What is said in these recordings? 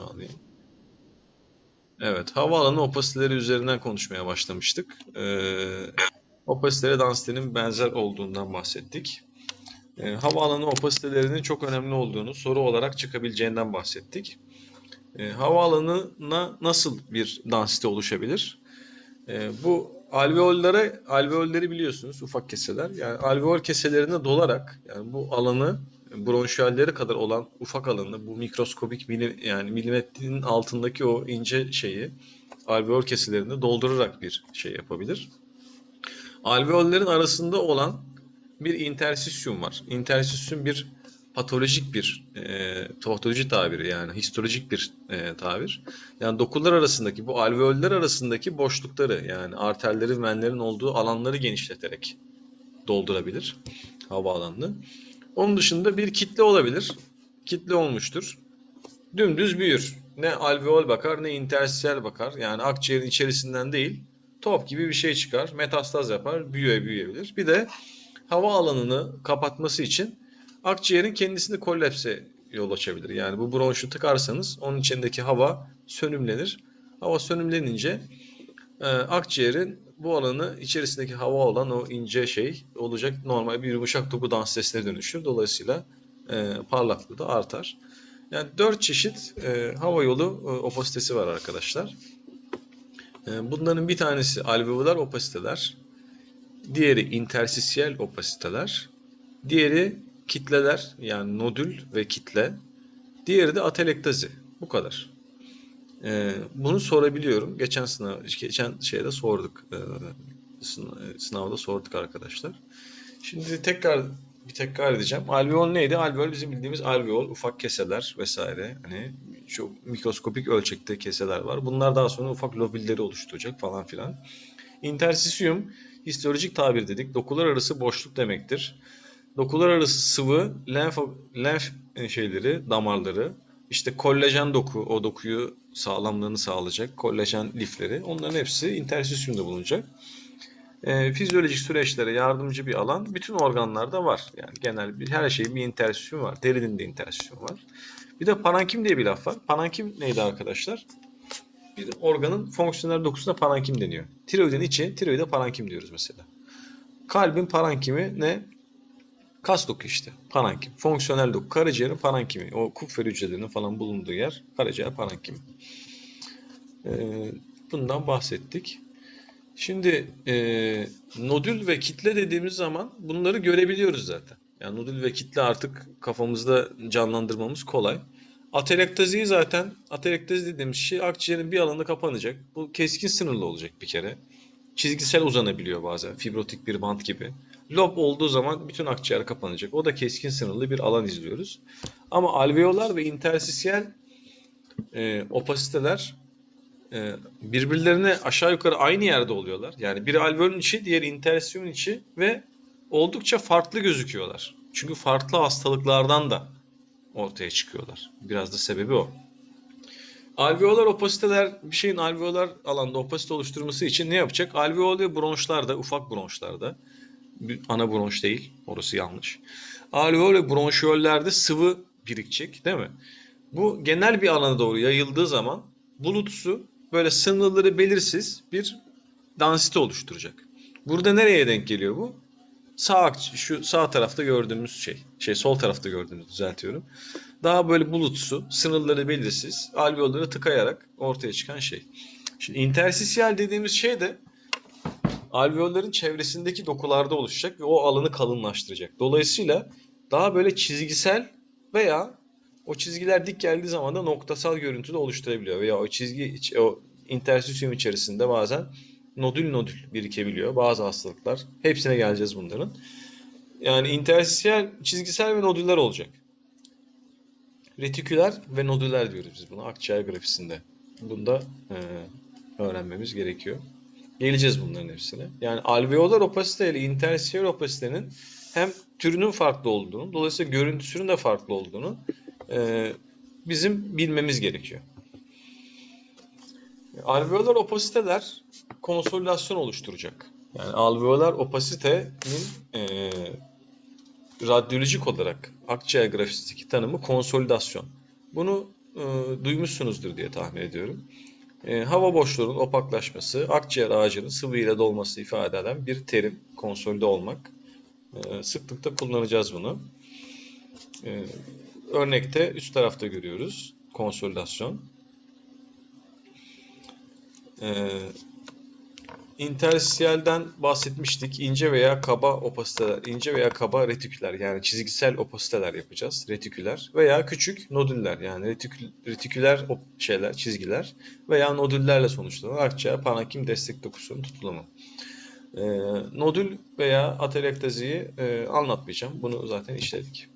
Şunu alayım. Evet, havaalanı opasiteleri üzerinden konuşmaya başlamıştık. Ee, opasitelere densitenin benzer olduğundan bahsettik. Ee, havaalanı opasitelerinin çok önemli olduğunu, soru olarak çıkabileceğinden bahsettik. Ee, havaalanına nasıl bir densite oluşabilir? Ee, bu alveollere, alveolleri biliyorsunuz ufak keseler. Yani alveol keselerine dolarak yani bu alanı bronşiyalleri kadar olan ufak alanı bu mikroskopik milim, yani milimetrenin altındaki o ince şeyi alveol keselerinde doldurarak bir şey yapabilir. Alveollerin arasında olan bir interstisyum var. Interstisyum bir patolojik bir e, patoloji tabiri yani histolojik bir e, tabir. Yani dokular arasındaki bu alveoller arasındaki boşlukları yani arterlerin venlerin olduğu alanları genişleterek doldurabilir hava alanını. Onun dışında bir kitle olabilir. Kitle olmuştur. Dümdüz büyür. Ne alveol bakar ne interstitial bakar. Yani akciğerin içerisinden değil top gibi bir şey çıkar. Metastaz yapar. Büyüye büyüyebilir. Bir de hava alanını kapatması için akciğerin kendisini kollapse yol açabilir. Yani bu bronşu tıkarsanız onun içindeki hava sönümlenir. Hava sönümlenince e, akciğerin bu alanı içerisindeki hava olan o ince şey olacak normal bir yumuşak doku dans sesine dönüşür. Dolayısıyla e, parlaklığı da artar. Yani dört çeşit e, hava yolu e, opasitesi var arkadaşlar. E, bunların bir tanesi alveolar opasiteler. Diğeri intersisiyel opasiteler. Diğeri kitleler yani nodül ve kitle. Diğeri de atelektazi. Bu kadar. Ee, bunu sorabiliyorum. Geçen sınav, geçen şeyde sorduk. Ee, sın- sınavda sorduk arkadaşlar. Şimdi tekrar bir tekrar edeceğim. Alveol neydi? Alveol bizim bildiğimiz alveol, ufak keseler vesaire. Hani çok mikroskopik ölçekte keseler var. Bunlar daha sonra ufak lobülleri oluşturacak falan filan. Interstisyum histolojik tabir dedik. Dokular arası boşluk demektir. Dokular arası sıvı, lenf, lenf şeyleri, damarları, işte kollajen doku, o dokuyu sağlamlığını sağlayacak, kollajen lifleri, onların hepsi interstisyumda bulunacak. Ee, fizyolojik süreçlere yardımcı bir alan bütün organlarda var. Yani genel bir, her şeyin bir interstisyum var. Derinin de interstisyum var. Bir de parenkim diye bir laf var. Parenkim neydi arkadaşlar? Bir organın fonksiyonel dokusuna parenkim deniyor. Tiroidin içi, tiroide parenkim diyoruz mesela. Kalbin parenkimi ne? Kas doku işte. Parenkim. Fonksiyonel doku. Karaciğerin parenkimi. O kupfer hücrelerinin falan bulunduğu yer karaciğer parenkimi. Ee, bundan bahsettik. Şimdi e, nodül ve kitle dediğimiz zaman bunları görebiliyoruz zaten. Yani nodül ve kitle artık kafamızda canlandırmamız kolay. Atelektaziyi zaten, atelektazi dediğimiz şey akciğerin bir alanı kapanacak. Bu keskin sınırlı olacak bir kere. Çizgisel uzanabiliyor bazen, fibrotik bir bant gibi. Lob olduğu zaman bütün akciğer kapanacak. O da keskin sınırlı bir alan izliyoruz. Ama alveolar ve intersisiyel e, opasiteler e, birbirlerine aşağı yukarı aynı yerde oluyorlar. Yani biri alveolün içi, diğeri interstisyumun içi ve oldukça farklı gözüküyorlar. Çünkü farklı hastalıklardan da ortaya çıkıyorlar. Biraz da sebebi o. Alveolar opasiteler bir şeyin alveolar alanda opasite oluşturması için ne yapacak? Alveol ve bronşlarda, ufak bronşlarda, ana bronş değil, orası yanlış. Alveol ve bronşiyollerde sıvı birikecek, değil mi? Bu genel bir alana doğru yayıldığı zaman bulutsu böyle sınırları belirsiz bir densite oluşturacak. Burada nereye denk geliyor bu? Sağ şu sağ tarafta gördüğümüz şey. Şey sol tarafta gördüğümüz düzeltiyorum. Daha böyle bulutsu, sınırları belirsiz, alveolları tıkayarak ortaya çıkan şey. Şimdi intersisiyel dediğimiz şey de alveolların çevresindeki dokularda oluşacak ve o alanı kalınlaştıracak. Dolayısıyla daha böyle çizgisel veya o çizgiler dik geldiği zaman da noktasal görüntü de oluşturabiliyor. Veya o çizgi, o interstisyum içerisinde bazen nodül nodül birikebiliyor. Bazı hastalıklar. Hepsine geleceğiz bunların. Yani interstisiyel, çizgisel ve nodüller olacak. Retiküler ve nodüler diyoruz biz buna akciğer grafisinde. Bunu da e, öğrenmemiz gerekiyor. Geleceğiz bunların hepsine. Yani alveolar opasite ile interstisiyel opasitenin hem türünün farklı olduğunu, dolayısıyla görüntüsünün de farklı olduğunu e, bizim bilmemiz gerekiyor. Alveolar opasiteler konsolidasyon oluşturacak. Yani alveolar opasitenin e, radyolojik olarak akciğer grafisindeki tanımı konsolidasyon. Bunu e, duymuşsunuzdur diye tahmin ediyorum. E, hava boşluğunun opaklaşması, akciğer ağacının sıvı ile dolması ifade eden bir terim, konsolide olmak. E, sıklıkla kullanacağız bunu. E, örnekte üst tarafta görüyoruz konsolidasyon. E, intersiyelden bahsetmiştik. İnce veya kaba opasiteler, ince veya kaba retiküler yani çizgisel opasiteler yapacağız. Retiküler veya küçük nodüller yani retikül, retiküler şeyler, çizgiler veya nodüllerle sonuçlanan akciğer parenkim destek dokusunun tutulumu. Ee, nodül veya atelektaziyi e, anlatmayacağım. Bunu zaten işledik.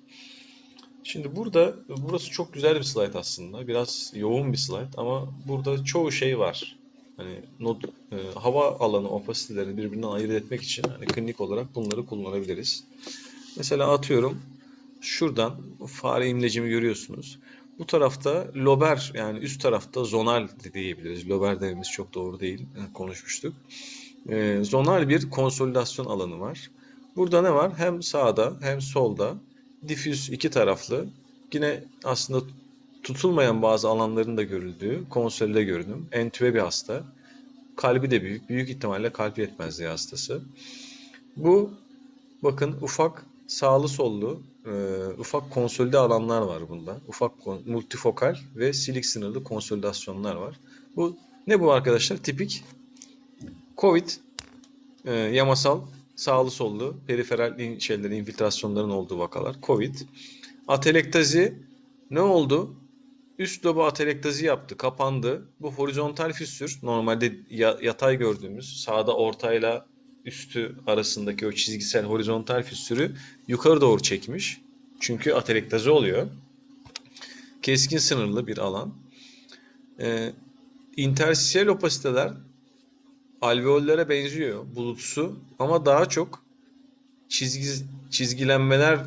Şimdi burada, burası çok güzel bir slide aslında. Biraz yoğun bir slide ama burada çoğu şey var. Hani nod, e, hava alanı opasitelerini birbirinden ayırt etmek için hani klinik olarak bunları kullanabiliriz. Mesela atıyorum şuradan fare imlecimi görüyorsunuz. Bu tarafta lober yani üst tarafta zonal diyebiliriz. Lober dememiz çok doğru değil. e, Konuşmuştuk. E, zonal bir konsolidasyon alanı var. Burada ne var? Hem sağda hem solda difüz iki taraflı. Yine aslında tutulmayan bazı alanların da görüldüğü konsolide görünüm. Entübe bir hasta. Kalbi de büyük. Büyük ihtimalle kalp yetmezliği hastası. Bu bakın ufak sağlı sollu e, ufak konsolide alanlar var bunda. Ufak multifokal ve silik sınırlı konsolidasyonlar var. Bu ne bu arkadaşlar? Tipik COVID e, yamasal sağlı sollu periferal in- şeyler infiltrasyonların olduğu vakalar. COVID. Atelektazi ne oldu? Üst lobu atelektazi yaptı, kapandı. Bu horizontal fissür, normalde ya- yatay gördüğümüz sağda ortayla üstü arasındaki o çizgisel horizontal fissürü yukarı doğru çekmiş. Çünkü atelektazi oluyor. Keskin sınırlı bir alan. Ee, intersisiyel opasiteler alveollere benziyor, bulutsu ama daha çok çizgi, çizgilenmeler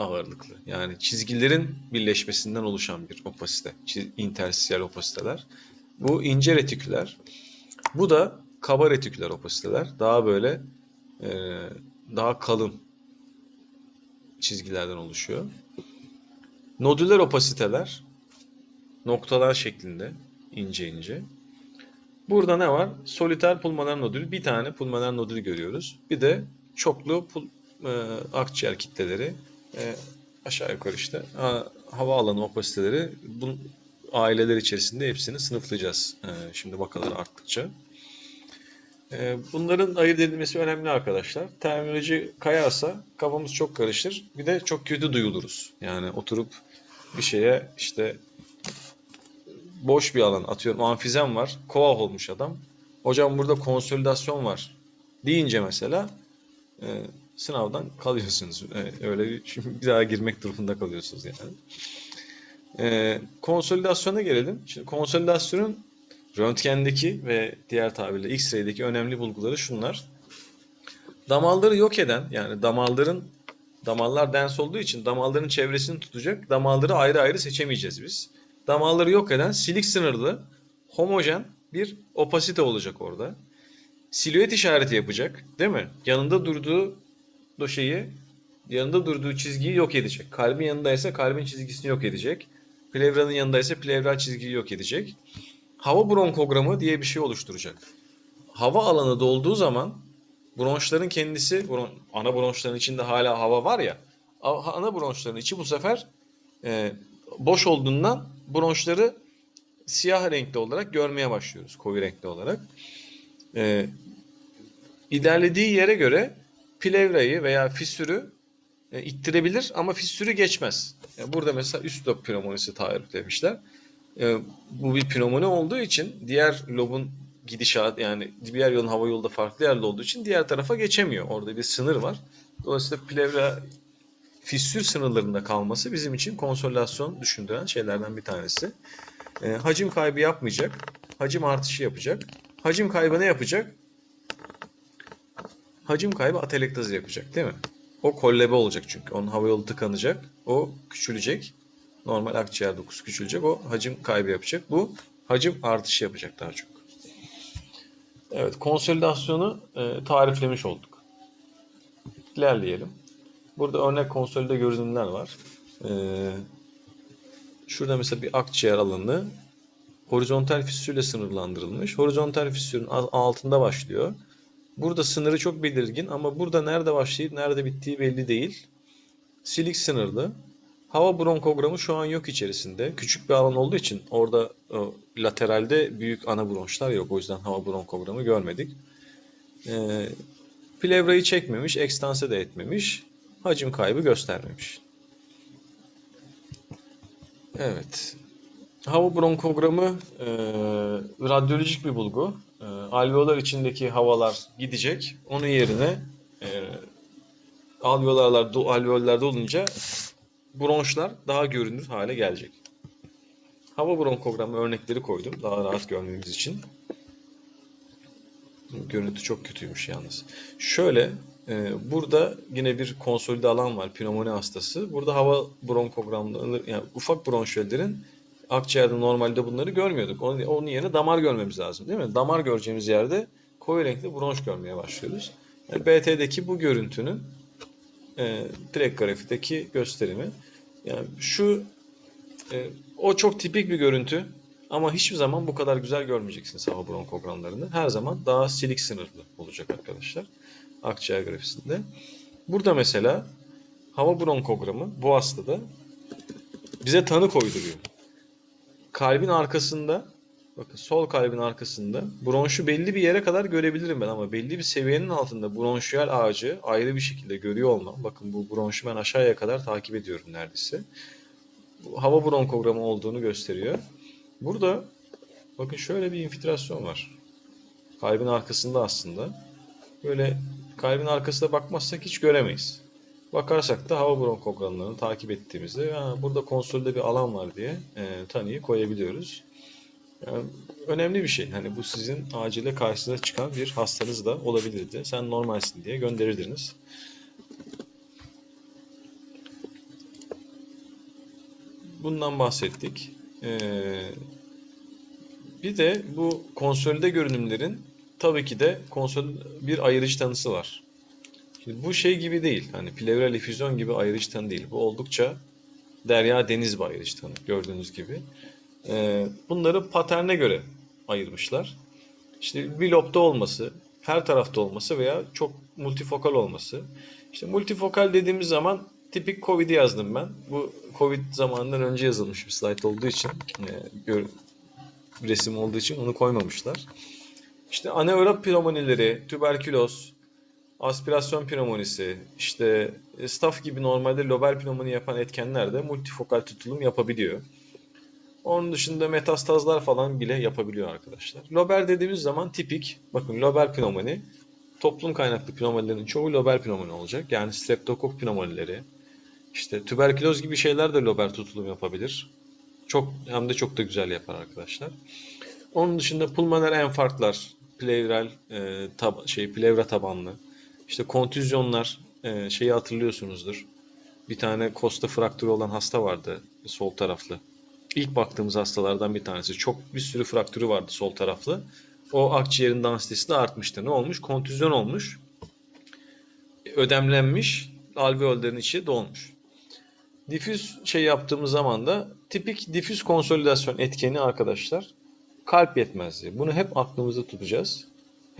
ağırlıklı. Yani çizgilerin birleşmesinden oluşan bir opasite. İntersisiyel opasiteler. Bu ince retiküler. Bu da kaba retiküler opasiteler. Daha böyle e, daha kalın çizgilerden oluşuyor. Nodüler opasiteler noktalar şeklinde ince ince. Burada ne var? Soliter pulmoner nodül. Bir tane pulmoner nodül görüyoruz. Bir de çoklu pul, e, akciğer kitleleri e, aşağı yukarı işte a, hava alanı opasiteleri bu aileler içerisinde hepsini sınıflayacağız. E, şimdi vakalar arttıkça. E, bunların ayırt edilmesi önemli arkadaşlar. Terminoloji kayarsa kafamız çok karışır. Bir de çok kötü duyuluruz. Yani oturup bir şeye işte boş bir alan atıyorum amfizem var. Koah olmuş adam. Hocam burada konsolidasyon var deyince mesela e, sınavdan kalıyorsunuz. E, öyle bir, şimdi bir daha girmek durumunda kalıyorsunuz yani. E, konsolidasyona gelelim. Şimdi konsolidasyonun röntgendeki ve diğer tabirle X-ray'deki önemli bulguları şunlar. Damarları yok eden yani damarların damarlar dens olduğu için damarların çevresini tutacak damarları ayrı ayrı seçemeyeceğiz biz. Damarları yok eden silik sınırlı homojen bir opasite olacak orada. Silüet işareti yapacak değil mi? Yanında durduğu o şeyi yanında durduğu çizgiyi yok edecek. Kalbin yanındaysa kalbin çizgisini yok edecek. Plevranın yanındaysa plevral çizgiyi yok edecek. Hava bronkogramı diye bir şey oluşturacak. Hava alanı dolduğu zaman bronşların kendisi, bron- ana bronşların içinde hala hava var ya, ana bronşların içi bu sefer e, boş olduğundan bronşları siyah renkli olarak görmeye başlıyoruz, koyu renkli olarak. E, ilerlediği yere göre plevrayı veya fissürü e, ittirebilir ama fissürü geçmez. Yani burada mesela üst lob pneumonisi tariflemişler. E, bu bir pnömoni olduğu için diğer lobun gidişat yani diğer yolun hava yolu da farklı yerde olduğu için diğer tarafa geçemiyor. Orada bir sınır var. Dolayısıyla plevra fissür sınırlarında kalması bizim için konsolidasyon düşündüren şeylerden bir tanesi. E, hacim kaybı yapmayacak. Hacim artışı yapacak. Hacim kaybı ne yapacak? Hacim kaybı atelektazi yapacak değil mi? O kollebe olacak çünkü. Onun hava yolu tıkanacak. O küçülecek. Normal akciğer dokusu küçülecek. O hacim kaybı yapacak. Bu hacim artışı yapacak daha çok. Evet, konsolidasyonu e, tariflemiş olduk. İlerleyelim. Burada örnek konsolide görünümler var. E, Şurada mesela bir akciğer alanı horizontal fissürle sınırlandırılmış. Horizontal fissürün al- altında başlıyor. Burada sınırı çok belirgin ama burada nerede başlayıp nerede bittiği belli değil. Silik sınırlı. Hava bronkogramı şu an yok içerisinde. Küçük bir alan olduğu için orada o, lateralde büyük ana bronşlar yok. O yüzden hava bronkogramı görmedik. Ee, plevrayı çekmemiş, ekstanse de etmemiş. Hacim kaybı göstermemiş. Evet. Hava bronkogramı e, radyolojik bir bulgu. E, alveolar içindeki havalar gidecek. Onun yerine e, alveolarlar, alveollerde olunca bronşlar daha görünür hale gelecek. Hava bronkogramı örnekleri koydum daha rahat görmemiz için. Görüntü çok kötüymüş yalnız. Şöyle e, burada yine bir konsolide alan var pnömoni hastası. Burada hava bronkogramları yani ufak bronşiyellerin akciğerde normalde bunları görmüyorduk. Onun, onun yerine damar görmemiz lazım değil mi? Damar göreceğimiz yerde koyu renkli bronş görmeye başlıyoruz. Yani BT'deki bu görüntünün e, direkt grafideki gösterimi. Yani şu e, o çok tipik bir görüntü ama hiçbir zaman bu kadar güzel görmeyeceksiniz hava bronkogramlarını. Her zaman daha silik sınırlı olacak arkadaşlar akciğer grafisinde. Burada mesela hava bronkogramı bu hastada bize tanı koyduruyor. Kalbin arkasında bakın sol kalbin arkasında bronşu belli bir yere kadar görebilirim ben ama belli bir seviyenin altında bronşiyal ağacı ayrı bir şekilde görüyor olmam. Bakın bu bronşu ben aşağıya kadar takip ediyorum neredeyse. Bu hava bronkogramı olduğunu gösteriyor. Burada bakın şöyle bir infiltrasyon var. Kalbin arkasında aslında. Böyle kalbin arkasına bakmazsak hiç göremeyiz. Bakarsak da hava bronkogramlarını takip ettiğimizde "Ha, burada konsolde bir alan var diye e, tanıyı koyabiliyoruz. Yani önemli bir şey. Hani bu sizin acile karşınıza çıkan bir hastanız da olabilirdi. Sen normalsin diye gönderirdiniz. Bundan bahsettik. Ee, bir de bu konsolide görünümlerin tabii ki de konsol bir ayırıcı tanısı var. Şimdi bu şey gibi değil. Hani plevral efüzyon gibi ayırıcı tanı değil. Bu oldukça derya deniz bir ayırıcı tanı gördüğünüz gibi. Ee, bunları paterne göre ayırmışlar. İşte bir lobda olması, her tarafta olması veya çok multifokal olması. İşte multifokal dediğimiz zaman tipik Covid'i yazdım ben. Bu Covid zamanından önce yazılmış bir slide olduğu için, e, gör- resim olduğu için onu koymamışlar. İşte anaerop pneumonileri, tüberküloz, aspirasyon pneumonisi, işte e, staf gibi normalde lobar pneumoni yapan etkenler de multifokal tutulum yapabiliyor. Onun dışında metastazlar falan bile yapabiliyor arkadaşlar. Lober dediğimiz zaman tipik, bakın lober pneumoni, toplum kaynaklı pneumonilerin çoğu lober pneumoni olacak. Yani streptokok pneumonileri, işte tüberküloz gibi şeyler de lober tutulum yapabilir. Çok hem de çok da güzel yapar arkadaşlar. Onun dışında pulmoner enfarktlar, plevral e, tab- şey plevra tabanlı, işte kontüzyonlar e, şeyi hatırlıyorsunuzdur. Bir tane kosta fraktürü olan hasta vardı sol taraflı. İlk baktığımız hastalardan bir tanesi. Çok bir sürü fraktürü vardı sol taraflı. O akciğerin densitesi de artmıştı. Ne olmuş? Kontüzyon olmuş. Ödemlenmiş. Alveollerin içi dolmuş. Difüz şey yaptığımız zaman da tipik difüz konsolidasyon etkeni arkadaşlar kalp yetmezliği. Bunu hep aklımızda tutacağız.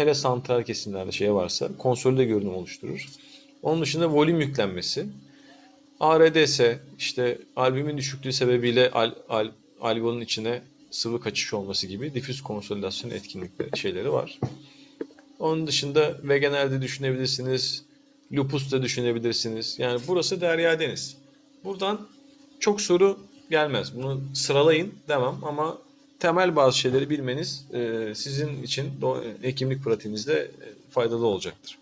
Hele santral kesimlerde şey varsa konsolide görünüm oluşturur. Onun dışında volüm yüklenmesi. ARDS işte albümin düşüklüğü sebebiyle al, al, alveolun içine sıvı kaçış olması gibi difüz konsolidasyon etkinlikleri şeyleri var. Onun dışında vegenerde düşünebilirsiniz. Lupus da düşünebilirsiniz. Yani burası derya deniz. Buradan çok soru gelmez. Bunu sıralayın demem ama temel bazı şeyleri bilmeniz e, sizin için do- hekimlik pratiğinizde e, faydalı olacaktır.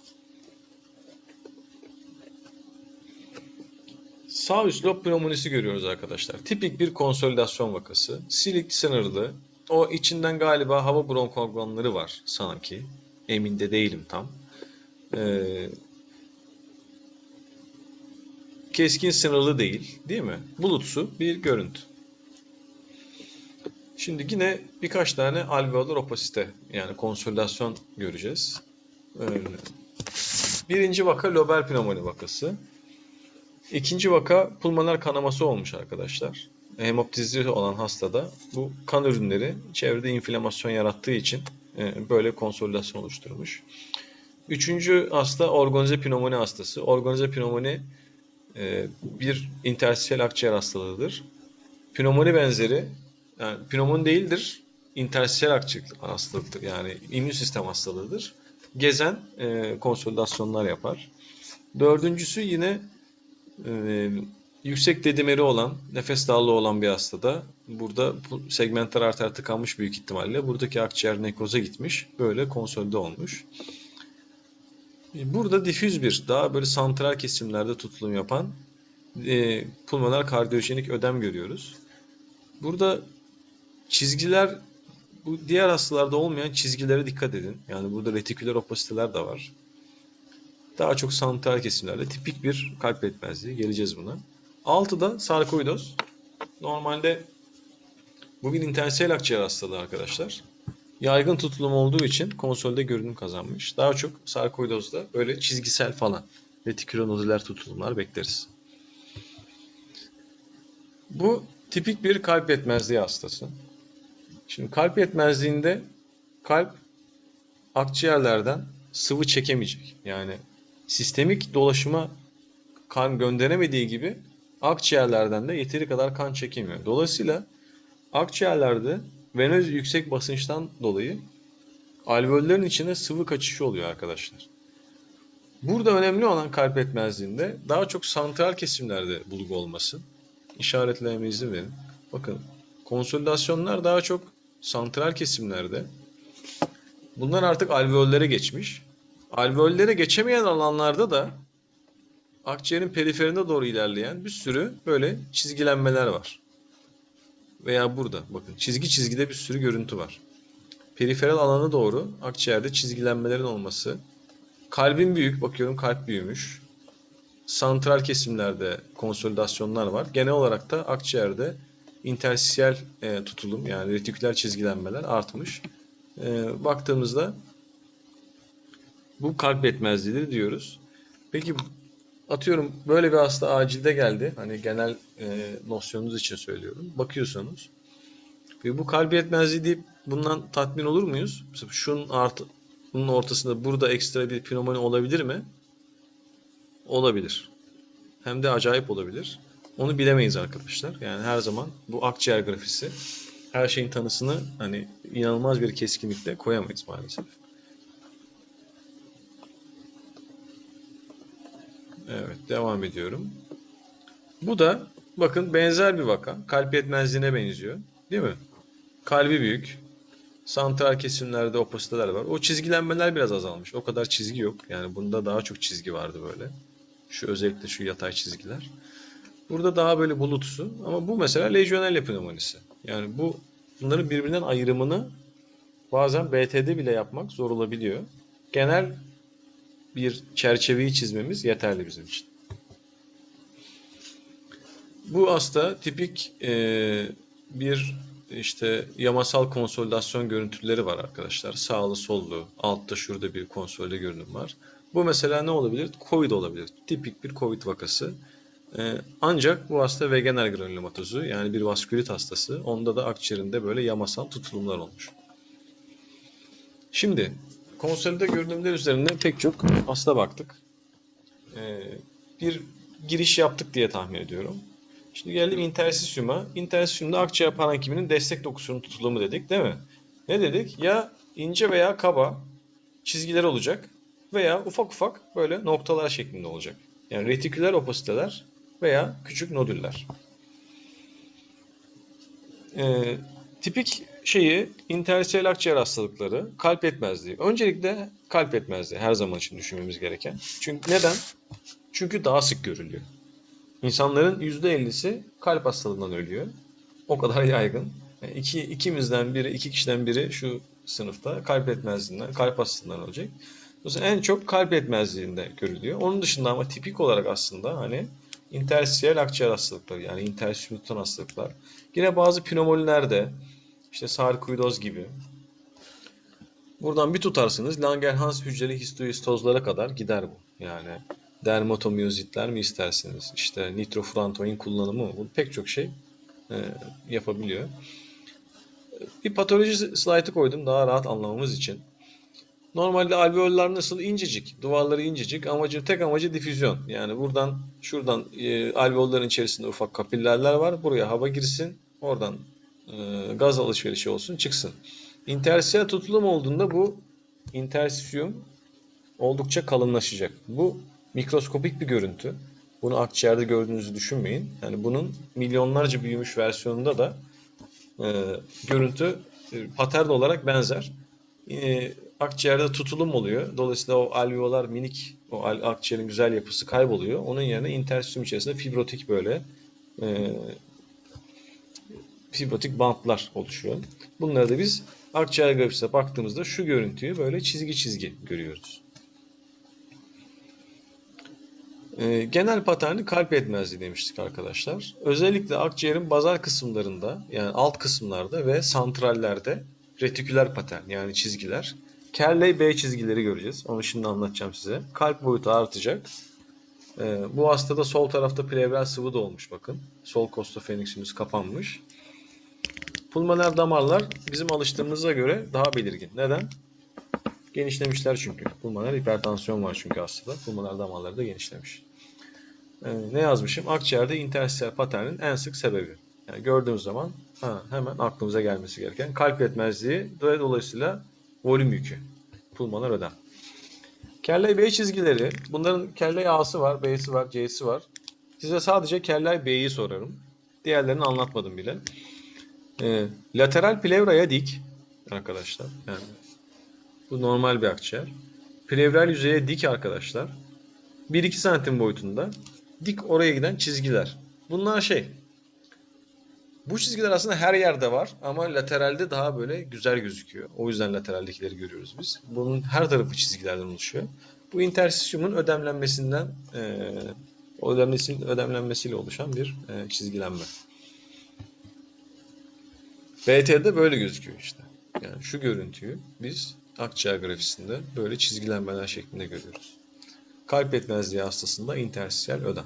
Sağ üst lob pneumonisi görüyoruz arkadaşlar. Tipik bir konsolidasyon vakası. Silik sınırlı. O içinden galiba hava bronkogramları var sanki. Emin de değilim tam. Ee, keskin sınırlı değil, değil mi? Bulutsu bir görüntü. Şimdi yine birkaç tane alveolar opasite yani konsolidasyon göreceğiz. Ee, birinci vaka lober pneumoni vakası. İkinci vaka pulmoner kanaması olmuş arkadaşlar. hemoptizi olan hastada bu kan ürünleri çevrede inflamasyon yarattığı için e, böyle konsolidasyon oluşturmuş. Üçüncü hasta organize pnömoni hastası. Organize pnömoni e, bir interstisiyel akciğer hastalığıdır. Pnömoni benzeri, yani pnömoni değildir, interstisiyel akciğer hastalıktır. Yani immün sistem hastalığıdır. Gezen e, konsolidasyonlar yapar. Dördüncüsü yine e, yüksek dedimeri olan, nefes darlığı olan bir hastada. Burada bu segmental arter tıkanmış büyük ihtimalle. Buradaki akciğer nekroza gitmiş. Böyle konsolide olmuş. Burada difüz bir, daha böyle santral kesimlerde tutulum yapan e, pulmoner kardiyojenik ödem görüyoruz. Burada çizgiler, bu diğer hastalarda olmayan çizgilere dikkat edin. Yani burada retiküler opasiteler de var. Daha çok santral kesimlerde tipik bir kalp yetmezliği. Geleceğiz buna. Altıda sarkoidoz. Normalde bu bir intersiyel akciğer hastalığı arkadaşlar. Yaygın tutulum olduğu için konsolde görünüm kazanmış. Daha çok sarkoidozda böyle çizgisel falan retikülonodüler tutulumlar bekleriz. Bu tipik bir kalp yetmezliği hastası. Şimdi kalp yetmezliğinde kalp akciğerlerden sıvı çekemeyecek. Yani sistemik dolaşıma kan gönderemediği gibi akciğerlerden de yeteri kadar kan çekemiyor. Dolayısıyla akciğerlerde venöz yüksek basınçtan dolayı alveollerin içine sıvı kaçışı oluyor arkadaşlar. Burada önemli olan kalp yetmezliğinde daha çok santral kesimlerde bulgu olması. İşaretlememe izin verin. Bakın konsolidasyonlar daha çok santral kesimlerde. Bunlar artık alveollere geçmiş. Alveollere geçemeyen alanlarda da akciğerin periferine doğru ilerleyen bir sürü böyle çizgilenmeler var. Veya burada bakın çizgi çizgide bir sürü görüntü var. Periferal alana doğru akciğerde çizgilenmelerin olması. Kalbin büyük, bakıyorum kalp büyümüş. Santral kesimlerde konsolidasyonlar var. Genel olarak da akciğerde interstisiyel e, tutulum yani retiküler çizgilenmeler artmış. E, baktığımızda bu kalp yetmezliğidir diyoruz. Peki atıyorum böyle bir hasta acilde geldi. Hani genel e, nosyonunuz için söylüyorum. Bakıyorsunuz. Ve bu kalp yetmezliği deyip bundan tatmin olur muyuz? Mesela şunun artı, bunun ortasında burada ekstra bir pnömoni olabilir mi? Olabilir. Hem de acayip olabilir. Onu bilemeyiz arkadaşlar. Yani her zaman bu akciğer grafisi her şeyin tanısını hani inanılmaz bir keskinlikle koyamayız maalesef. Evet, devam ediyorum. Bu da bakın benzer bir vaka. Kalp yetmezliğine benziyor. Değil mi? Kalbi büyük. Santral kesimlerde opasiteler var. O çizgilenmeler biraz azalmış. O kadar çizgi yok. Yani bunda daha çok çizgi vardı böyle. Şu özellikle şu yatay çizgiler. Burada daha böyle bulutsu. Ama bu mesela lejyonel pneumonisi. Yani bu bunların birbirinden ayrımını bazen BT'de bile yapmak zor olabiliyor. Genel bir çerçeveyi çizmemiz yeterli bizim için. Bu hasta tipik e, bir işte yamasal konsolidasyon görüntüleri var arkadaşlar. Sağlı sollu, altta şurada bir konsolide görünüm var. Bu mesela ne olabilir? Covid olabilir. Tipik bir Covid vakası. Ee, ancak bu hasta vegener granülomatozu yani bir vaskülit hastası. Onda da akciğerinde böyle yamasal tutulumlar olmuş. Şimdi konsolide görünümler üzerinde pek çok hasta baktık. Ee, bir giriş yaptık diye tahmin ediyorum. Şimdi geldim interstisyuma. Interstisyumda akciğer parenkiminin destek dokusunun tutulumu dedik değil mi? Ne dedik? Ya ince veya kaba çizgiler olacak veya ufak ufak böyle noktalar şeklinde olacak. Yani retiküler opasiteler veya küçük nodüller. Ee, tipik şeyi intersiyel akciğer hastalıkları, kalp yetmezliği. Öncelikle kalp yetmezliği her zaman için düşünmemiz gereken. Çünkü neden? Çünkü daha sık görülüyor. İnsanların %50'si kalp hastalığından ölüyor. O kadar yaygın. Yani iki, ikimizden biri, iki kişiden biri şu sınıfta kalp yetmezliğinden, kalp hastalığından ölecek. Dolayısıyla en çok kalp yetmezliğinde görülüyor. Onun dışında ama tipik olarak aslında hani intersiyel akciğer hastalıkları yani intersiyel tutan hastalıklar. Yine bazı pnömonilerde işte sarkoidoz gibi. Buradan bir tutarsınız Langerhans hücreli histohistozlara kadar gider bu. Yani dermatomiyozitler mi istersiniz? İşte nitrofurantoin kullanımı mı? Bu pek çok şey e, yapabiliyor. Bir patoloji slaytı koydum daha rahat anlamamız için. Normalde alveoller nasıl? incecik. Duvarları incecik. Amacı, tek amacı difüzyon. Yani buradan, şuradan e, alveolların içerisinde ufak kapillerler var. Buraya hava girsin. Oradan e, gaz alışverişi olsun, çıksın. İntersiyel tutulum olduğunda bu intersiyum oldukça kalınlaşacak. Bu mikroskopik bir görüntü. Bunu akciğerde gördüğünüzü düşünmeyin. Yani bunun milyonlarca büyümüş versiyonunda da e, görüntü e, patern olarak benzer. E, akciğerde tutulum oluyor. Dolayısıyla o alveolar minik, o akciğerin güzel yapısı kayboluyor. Onun yerine intersiyum içerisinde fibrotik böyle e, fibrotik bantlar oluşuyor. Bunları da biz akciğer grafisine baktığımızda şu görüntüyü böyle çizgi çizgi görüyoruz. Ee, genel paterni kalp etmezliği demiştik arkadaşlar. Özellikle akciğerin bazal kısımlarında yani alt kısımlarda ve santrallerde retiküler patern yani çizgiler. Kerley B çizgileri göreceğiz. Onu şimdi anlatacağım size. Kalp boyutu artacak. Ee, bu hastada sol tarafta plevral sıvı da olmuş bakın. Sol kostofeniksimiz kapanmış. Pulmoner damarlar bizim alıştığımıza göre daha belirgin. Neden? Genişlemişler çünkü. Pulmoner hipertansiyon var çünkü hastada. Pulmoner damarları da genişlemiş. Ee, ne yazmışım? Akciğerde interstisel paternin en sık sebebi. Yani gördüğümüz zaman ha, hemen aklımıza gelmesi gereken kalp yetmezliği ve dolayısıyla volüm yükü. Pulmoner ödem. Kelley B çizgileri. Bunların kelley A'sı var, B'si var, C'si var. Size sadece kelley B'yi sorarım. Diğerlerini anlatmadım bile. E, lateral plevraya dik arkadaşlar. Yani bu normal bir akciğer. Plevral yüzeye dik arkadaşlar. 1-2 santim boyutunda dik oraya giden çizgiler. Bunlar şey. Bu çizgiler aslında her yerde var ama lateralde daha böyle güzel gözüküyor. O yüzden lateraldekileri görüyoruz biz. Bunun her tarafı çizgilerden oluşuyor. Bu interstisyumun ödemlenmesinden e, ödemlenmesiyle, oluşan bir e, çizgilenme. BT'de böyle gözüküyor işte. Yani şu görüntüyü biz akciğer grafisinde böyle çizgilenmeler şeklinde görüyoruz. Kalp yetmezliği hastasında interstitial ödem.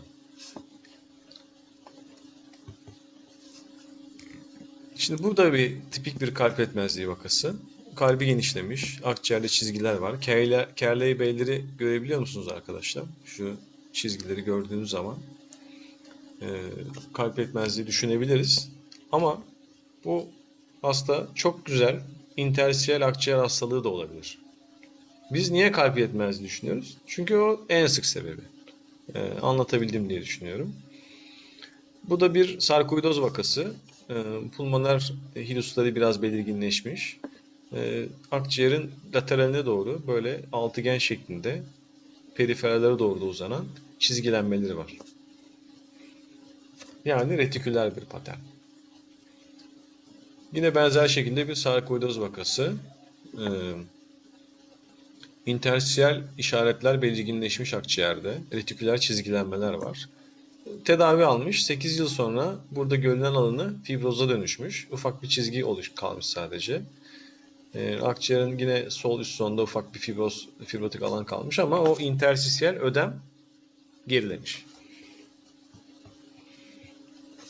Şimdi burada bir tipik bir kalp yetmezliği vakası. Kalbi genişlemiş, akciğerde çizgiler var. Kerley beyleri görebiliyor musunuz arkadaşlar? Şu çizgileri gördüğünüz zaman e, kalp yetmezliği düşünebiliriz. Ama bu hasta çok güzel intersiyel akciğer hastalığı da olabilir. Biz niye kalp yetmezliği düşünüyoruz? Çünkü o en sık sebebi. Ee, anlatabildim diye düşünüyorum. Bu da bir sarkoidoz vakası. Ee, pulmoner hilusları biraz belirginleşmiş. Ee, akciğerin lateraline doğru böyle altıgen şeklinde periferlere doğru da uzanan çizgilenmeleri var. Yani retiküler bir patern. Yine benzer şekilde bir sarkoidoz vakası. Ee, işaretler belirginleşmiş akciğerde. Retiküler çizgilenmeler var. Tedavi almış. 8 yıl sonra burada görünen alanı fibroza dönüşmüş. Ufak bir çizgi oluş kalmış sadece. Ee, akciğerin yine sol üst sonunda ufak bir fibroz, fibrotik alan kalmış ama o intersisiyel ödem gerilemiş.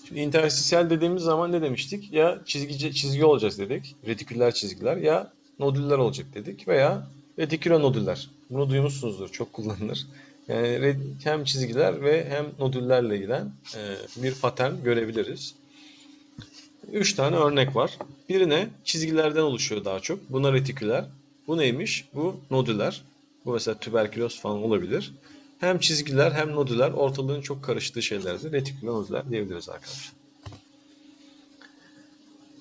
Şimdi dediğimiz zaman ne demiştik? Ya çizgi, çizgi olacak dedik. Retiküler çizgiler ya nodüller olacak dedik veya retikülonodüller. Bunu duymuşsunuzdur. Çok kullanılır. Yani hem çizgiler ve hem nodüllerle giden e, bir patern görebiliriz. Üç tane örnek var. Birine çizgilerden oluşuyor daha çok. Buna retiküler. Bu neymiş? Bu nodüler. Bu mesela tüberküloz falan olabilir. Hem çizgiler hem nodüler ortalığın çok karıştığı şeylerdir. Retiküler nodüler diyebiliriz arkadaşlar.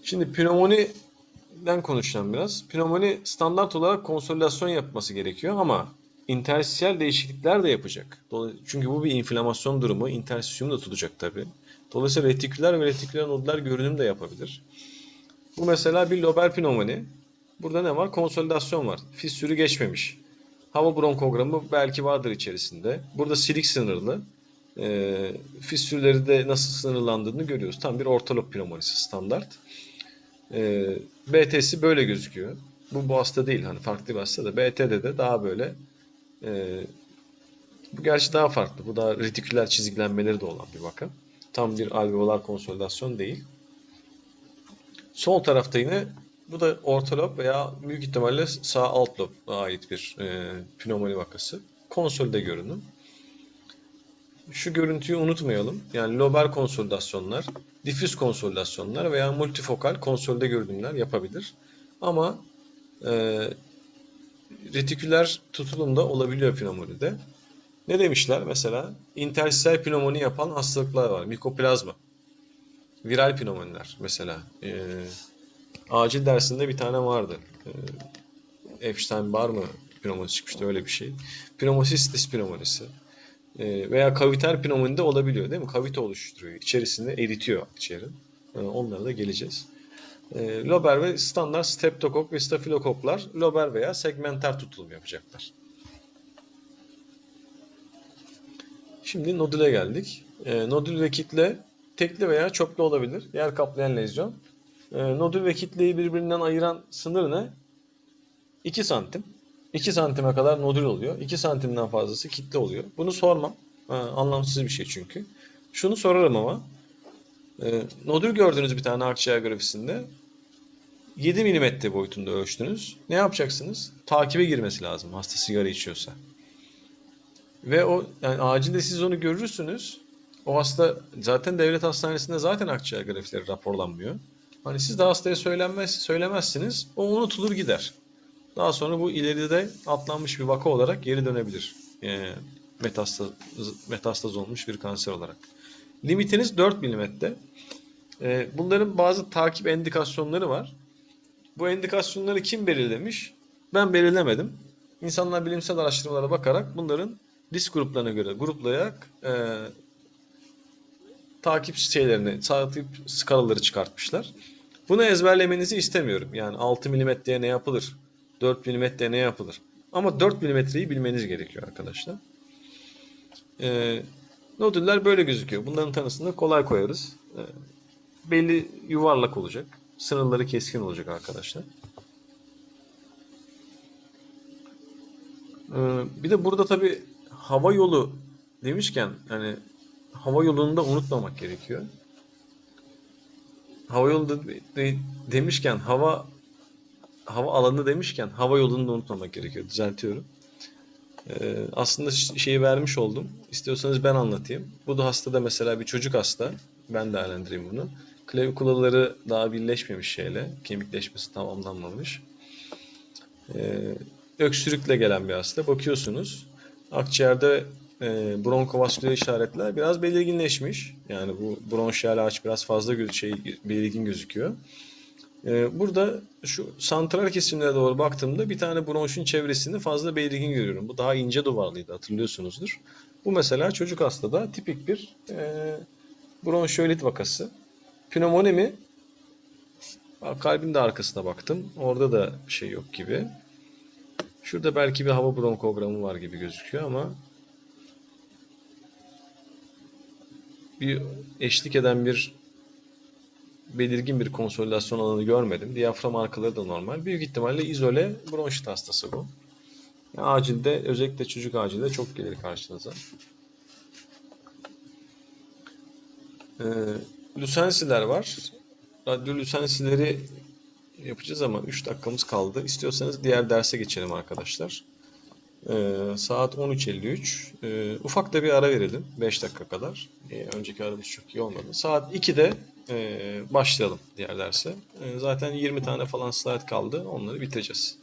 Şimdi pneumoniden konuşacağım biraz. Pneumoni standart olarak konsolidasyon yapması gerekiyor ama interstisiyel değişiklikler de yapacak. Çünkü bu bir inflamasyon durumu. Interstisyum da tutacak tabi. Dolayısıyla retiküler ve retiküler nodüler görünüm de yapabilir. Bu mesela bir lober pneumoni. Burada ne var? Konsolidasyon var. Fissürü geçmemiş. Hava bronkogramı belki vardır içerisinde. Burada silik sınırlı. E, fissürleri de nasıl sınırlandığını görüyoruz. Tam bir ortalop pneumonisi standart. E, BT'si böyle gözüküyor. Bu bu hasta değil. Hani farklı bir hasta da. BT'de de daha böyle e, bu gerçi daha farklı. Bu da retiküler çizgilenmeleri de olan bir vaka. Tam bir alveolar konsolidasyon değil. Sol tarafta yine bu da orta lob veya büyük ihtimalle sağ alt loba ait bir e, pnömoni vakası. Konsolide görünüm. Şu görüntüyü unutmayalım. Yani lobar konsolidasyonlar, difüz konsolidasyonlar veya multifokal konsolide görünümler yapabilir. Ama e, retiküler tutulumda olabiliyor pnömonide. Ne demişler? Mesela interstisel pnömoni yapan hastalıklar var. Mikoplazma. Viral pnömoniler mesela. Ee, acil dersinde bir tane vardı. Ee, Epstein-Barr mı pneumonisi çıkmıştı öyle bir şey. Pneumocystis pneumonisi. Ee, veya kaviter pneumonide olabiliyor değil mi? Kavite oluşturuyor. İçerisinde eritiyor akciğeri. Ee, onlara da geleceğiz. Ee, lober ve standart streptokok ve stafilokoklar lober veya segmenter tutulum yapacaklar. Şimdi nodüle geldik. E, nodül ve kitle tekli veya çoklu olabilir. Yer kaplayan lezyon. E, nodül ve kitleyi birbirinden ayıran sınır ne? 2 santim. 2 santime kadar nodül oluyor. 2 santimden fazlası kitle oluyor. Bunu sormam. E, anlamsız bir şey çünkü. Şunu sorarım ama. E, nodül gördünüz bir tane akciğer grafisinde. 7 mm boyutunda ölçtünüz. Ne yapacaksınız? Takibe girmesi lazım hasta sigara içiyorsa. Ve o yani acilde siz onu görürsünüz. O hasta zaten devlet hastanesinde zaten akciğer grafileri raporlanmıyor. Hani siz de hastaya söylenmez, söylemezsiniz. O unutulur gider. Daha sonra bu ileride atlanmış bir vaka olarak geri dönebilir. E, metastaz, metastaz olmuş bir kanser olarak. Limitiniz 4 mm. E, bunların bazı takip endikasyonları var. Bu endikasyonları kim belirlemiş? Ben belirlemedim. İnsanlar bilimsel araştırmalara bakarak bunların risk gruplarına göre gruplayarak e, takip şeylerini, takip skalaları çıkartmışlar. Bunu ezberlemenizi istemiyorum. Yani 6 milimetreye ne yapılır? 4 milimetreye ne yapılır? Ama 4 milimetreyi bilmeniz gerekiyor arkadaşlar. E, nodüller böyle gözüküyor. Bunların tanısını kolay koyarız. E, belli yuvarlak olacak. Sınırları keskin olacak arkadaşlar. E, bir de burada tabii hava yolu demişken hani hava yolunu da unutmamak gerekiyor. Hava yolu demişken hava hava alanı demişken hava yolunu da unutmamak gerekiyor. Düzeltiyorum. Ee, aslında şeyi vermiş oldum. İstiyorsanız ben anlatayım. Bu da hastada mesela bir çocuk hasta. Ben değerlendireyim bunu. Klavikulaları daha birleşmemiş şeyle. Kemikleşmesi tamamlanmamış. Ee, öksürükle gelen bir hasta. Bakıyorsunuz akciğerde e, bronkovasküler işaretler biraz belirginleşmiş. Yani bu bronşiyal ağaç biraz fazla göz, şey, belirgin gözüküyor. E, burada şu santral kesimlere doğru baktığımda bir tane bronşun çevresini fazla belirgin görüyorum. Bu daha ince duvarlıydı hatırlıyorsunuzdur. Bu mesela çocuk hastada tipik bir e, bronşiolit vakası. Pnömoni mi? Kalbin de arkasına baktım. Orada da şey yok gibi. Şurada belki bir hava bronkogramı var gibi gözüküyor ama bir eşlik eden bir belirgin bir konsolidasyon alanı görmedim. Diyafram arkaları da normal. Büyük ihtimalle izole bronşit hastası bu. Yani acilde özellikle çocuk acilde çok gelir karşınıza. Ee, lüsensiler var. Radyo lüsensileri yapacağız ama 3 dakikamız kaldı. İstiyorsanız diğer derse geçelim arkadaşlar. Ee, saat 13.53. Ee, ufak da bir ara verelim. 5 dakika kadar. Ee, önceki aramız çok iyi olmadı. Saat 2'de e, başlayalım diğer derse. Ee, zaten 20 tane falan slide kaldı. Onları bitireceğiz.